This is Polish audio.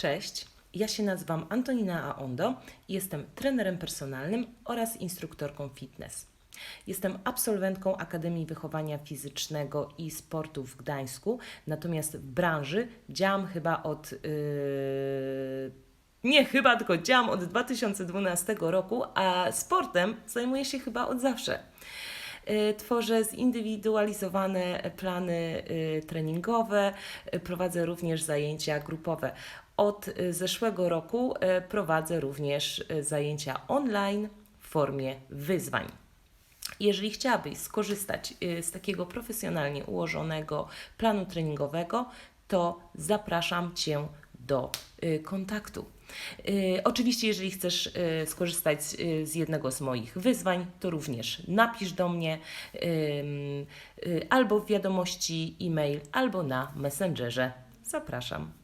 Cześć, ja się nazywam Antonina Aondo i jestem trenerem personalnym oraz instruktorką fitness. Jestem absolwentką Akademii Wychowania Fizycznego i Sportu w Gdańsku, natomiast w branży działam chyba od. Yy, nie chyba, tylko działam od 2012 roku, a sportem zajmuję się chyba od zawsze. Y, Tworzę zindywidualizowane plany y, treningowe, y, prowadzę również zajęcia grupowe. Od zeszłego roku prowadzę również zajęcia online w formie wyzwań. Jeżeli chciałabyś skorzystać z takiego profesjonalnie ułożonego planu treningowego, to zapraszam Cię do y, kontaktu. Y, Oczywiście, jeżeli chcesz y, skorzystać z jednego z moich wyzwań, to również napisz do mnie albo w wiadomości e-mail, albo na Messengerze. Zapraszam.